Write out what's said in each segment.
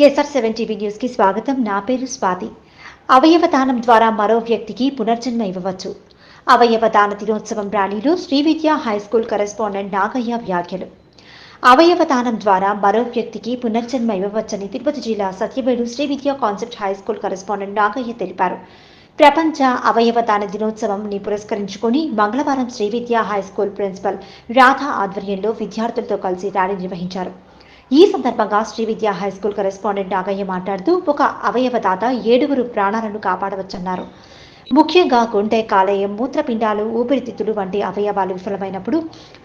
SR seven TV న్యూస్కి స్వాగతం. నా పేరు స్వాతి. అవయవ దానం ద్వారా మరో వ్యక్తికి పునర్జన్మ ఇవ్వవచ్చు. అవయవ దాన దినోత్సవం ర్యాలీలో Srividya high school correspondent Nagayya వ్యాఖ్యలు. అవయవ దానం ద్వారా మరో వ్యక్తికి పునర్జన్మ ఇవ్వవచ్చని తిరుపతి జిల్లా Satyavedu Sri Vidya concept high school correspondent Nagayya తెలిపారు. ప్రపంచ అవయవదాన దినోత్సవంని పురస్కరించుకొని మంగళవారం Srividya high school principal Radha ఆధ్వర్యంలో విద్యార్థులతో కలిసి ర్యాలీ నిర్వహించారు. ఈ సందర్భంగా శ్రీ విద్యా హై స్కూల్ కరెస్పాండెంట్ నాగయ్య మాట్లాడుతూ ఒక అవయవదాత ఏడుగురు ప్రాణాలను కాపాడవచ్చన్నారు. ముఖ్యంగా గుండె కాలేయం మూత్రపిండాలు ఊపిరితిత్తులు వంటి అవయవాలు విఫలమైనప్పుడు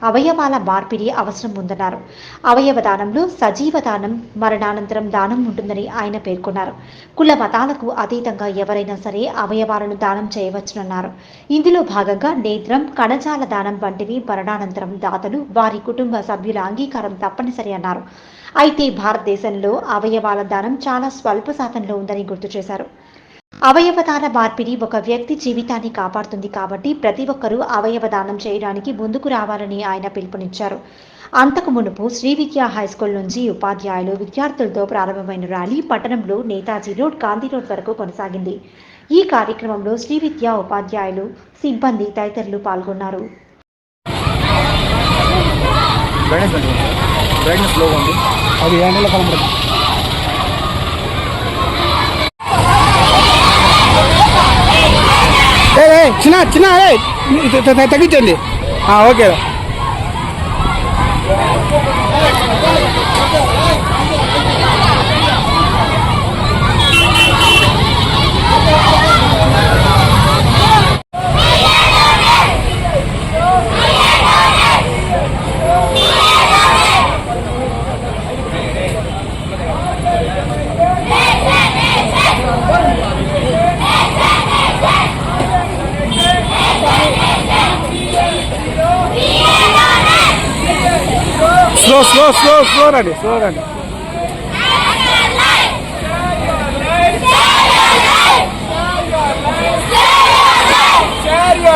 అవయవాల మార్పిడి అవసరం ఉందన్నారు. అవయవ దానంలో సజీవ దానం మరణానంతరం దానం ఉంటుందని ఆయన పేర్కొన్నారు. కుల మతాలకు అతీతంగా ఎవరైనా సరే అవయవాలను దానం చేయవచ్చునన్నారు. ఇందులో భాగంగా నేత్రం కణజాల దానం వంటివి మరణానంతరం దాతలు వారి కుటుంబ సభ్యుల అంగీకారం తప్పనిసరి అన్నారు. అయితే భారతదేశంలో అవయవాల దానం చాలా స్వల్ప శాతంలో ఉందని గుర్తు చేశారు. అవయవదాన మార్పిడి ఒక వ్యక్తి జీవితాన్ని కాపాడుతుంది కాబట్టి ప్రతి ఒక్కరూ అవయవ దానం చేయడానికి ముందుకు రావాలని ఆయన పిలుపునిచ్చారు. అంతకు మునుపు శ్రీ విద్యా హై స్కూల్ నుంచి ఉపాధ్యాయులు విద్యార్థులతో ప్రారంభమైన ర్యాలీ పట్టణంలో నేతాజీ రోడ్ గాంధీ రోడ్ వరకు కొనసాగింది. ఈ కార్యక్రమంలో శ్రీ విద్యా ఉపాధ్యాయులు సిబ్బంది తదితరులు పాల్గొన్నారు. అది చిన్న చిన్న తగ్గించండి. ఆ, okay. dos, dos, dos, órale, órale. ¡Serio,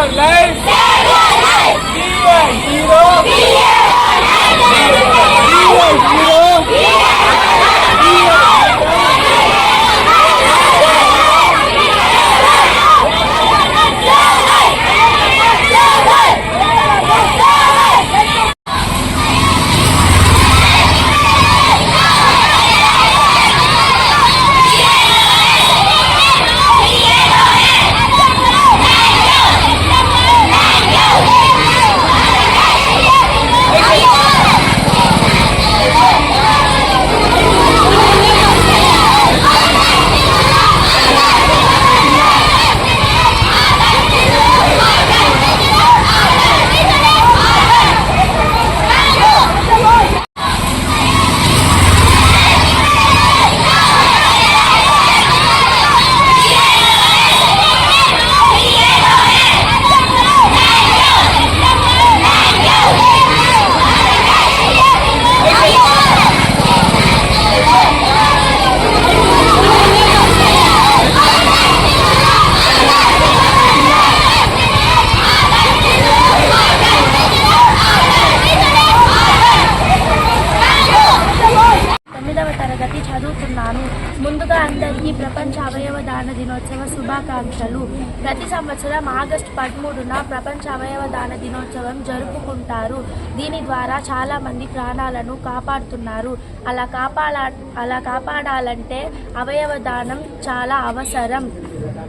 శుభాకాంక్షలు ప్రతి సంవత్సరం ఆగస్టు పదమూడున ప్రపంచ అవయవ దాన దినోత్సవం జరుపుకుంటారు. దీని ద్వారా చాలా మంది ప్రాణాలను కాపాడుతున్నారు. అలా కాపాడ అలా కాపాడాలంటే అవయవ దానం చాలా అవసరం.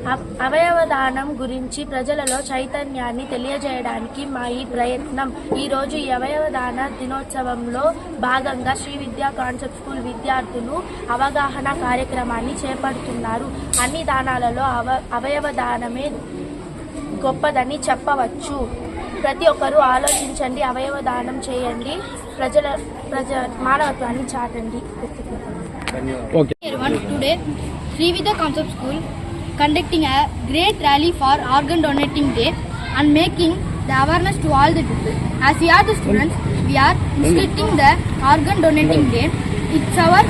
అవ- అవయవ దానం గురించి ప్రజలలో చైతన్యాన్ని తెలియజేయడానికి మా ఈ ప్రయత్నం. ఈరోజు ఈ అవయవ దాన దినోత్సవంలో భాగంగా శ్రీ విద్యా కాన్సెప్ట్ స్కూల్ విద్యార్థులు అవగాహన కార్యక్రమాన్ని చేపడుతున్నారు. అన్ని దానాలలో అవ అవయవ దానమే గొప్పదని చెప్పవచ్చు. ప్రతి ఒక్కరూ ఆలోచించండి అవయవ దానం చేయండి. ప్రజల ప్రజ మానవత్వాన్ని చాటండి. Okay Sri Vidya Concept School conducting a great rally for organ donating day and making the awareness to all the people as we are the students we are instituting the organ donating day it's our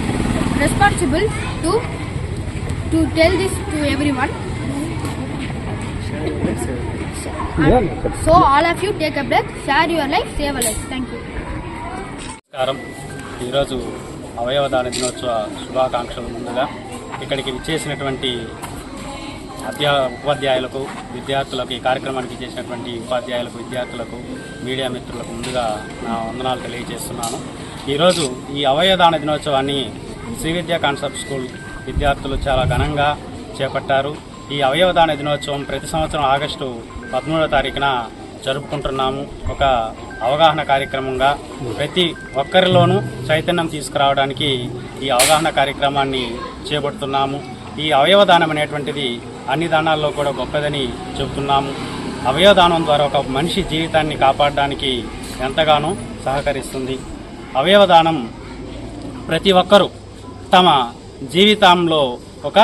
responsible to to tell this to everyone and so all of you take a breath share your life save a life thank you నమస్కారం ఈరోజు అవయవదాన దినోత్సవ శుభాకాంక్షలు ముందుగా ఇక్కడికి విచ్చేసినటువంటి అధ్యా ఉపాధ్యాయులకు విద్యార్థులకు ఈ కార్యక్రమానికి చేసినటువంటి ఉపాధ్యాయులకు విద్యార్థులకు మీడియా మిత్రులకు ముందుగా నా వందనాలు తెలియజేస్తున్నాను. ఈరోజు ఈ అవయవదాన దినోత్సవాన్ని శ్రీ విద్యా కాన్సెప్ట్ స్కూల్ విద్యార్థులు చాలా ఘనంగా చేపట్టారు. ఈ అవయవదాన దినోత్సవం ప్రతి సంవత్సరం ఆగస్టు పదమూడవ తారీఖున జరుపుకుంటున్నాము. ఒక అవగాహన కార్యక్రమంగా ప్రతి ఒక్కరిలోనూ చైతన్యం తీసుకురావడానికి ఈ అవగాహన కార్యక్రమాన్ని చేపడుతున్నాము. ఈ అవయవదానం అనేటువంటిది అన్ని దానాల్లో కూడా గొప్పదని చెబుతున్నాము అవయవదానం ద్వారా ఒక మనిషి జీవితాన్ని కాపాడడానికి ఎంతగానో సహకరిస్తుంది. అవయవదానం ప్రతి ఒక్కరూ తమ జీవితంలో ఒక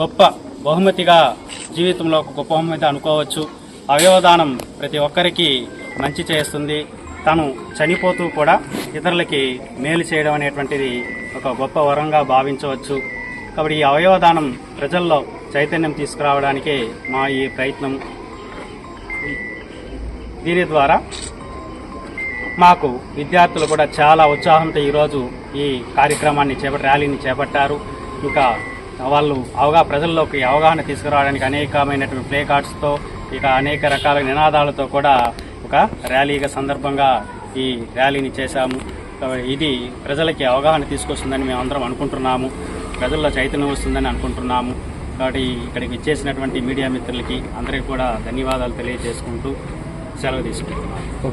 గొప్ప బహుమతిగా జీవితంలో ఒక గొప్ప బహుమతి అనుకోవచ్చు. అవయవదానం ప్రతి ఒక్కరికి మంచి చేస్తుంది. తను చనిపోతూ కూడా ఇతరులకి మేలు చేయడం అనేటువంటిది ఒక గొప్ప వరంగా భావించవచ్చు. కాబట్టి ఈ అవయవదానం ప్రజల్లో చైతన్యం తీసుకురావడానికే మా ఈ ప్రయత్నం. దీని ద్వారా మాకు విద్యార్థులు కూడా చాలా ఉత్సాహంతో ఈరోజు ఈ కార్యక్రమాన్ని చేప ర్యాలీని చేపట్టారు. ఇంకా వాళ్ళు అవగా ప్రజల్లోకి అవగాహన తీసుకురావడానికి అనేకమైనటువంటి ప్లే కార్డ్స్తో ఇక అనేక రకాల నినాదాలతో కూడా ఒక ర్యాలీగా సందర్భంగా ఈ ర్యాలీని చేశాము. ఇది ప్రజలకి అవగాహన తీసుకొస్తుందని మేము అందరం అనుకుంటున్నాము. ప్రజల్లో చైతన్యం వస్తుందని అనుకుంటున్నాము. కాబట్టి ఇక్కడికి ఇచ్చేసినటువంటి మీడియా మిత్రులకి అందరికీ కూడా ధన్యవాదాలు తెలియజేసుకుంటూ సెలవు తీసుకుంటున్నాము